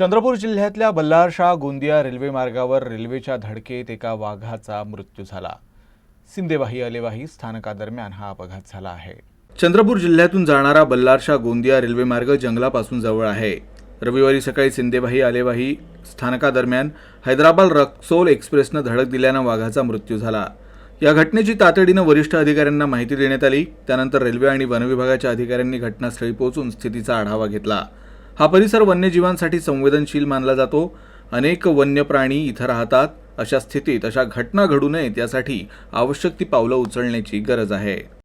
चंद्रपूर जिल्ह्यातल्या बल्लारशाह गोंदिया रेल्वे मार्गावर रेल्वेच्या धडकेत एका वाघाचा मृत्यू झाला. सिंदेवाही अलेवाही स्थानकादरम्यान हा अपघात झाला आहे. चंद्रपूर जिल्ह्यातून जाणारा बल्लारशाह गोंदिया रेल्वे मार्ग जंगलापासून जवळ आहे. रविवारी सकाळी सिंदेवाही आलेवाही स्थानकादरम्यान हैदराबाद रक्सोल एक्सप्रेसनं धडक दिल्यानं वाघाचा मृत्यू झाला. या घटनेची तातडीनं वरिष्ठ अधिकाऱ्यांना माहिती देण्यात आली. त्यानंतर रेल्वे आणि वनविभागाच्या अधिकाऱ्यांनी घटनास्थळी पोहोचून स्थितीचा आढावा घेतला. हा परिसर वन्यजीवांसाठी संवेदनशील मानला जातो. अनेक वन्य प्राणी इथं राहतात. अशा स्थितीत अशा घटना घडू नयेत यासाठी आवश्यक ती पावलं उचलण्याची गरज आहे.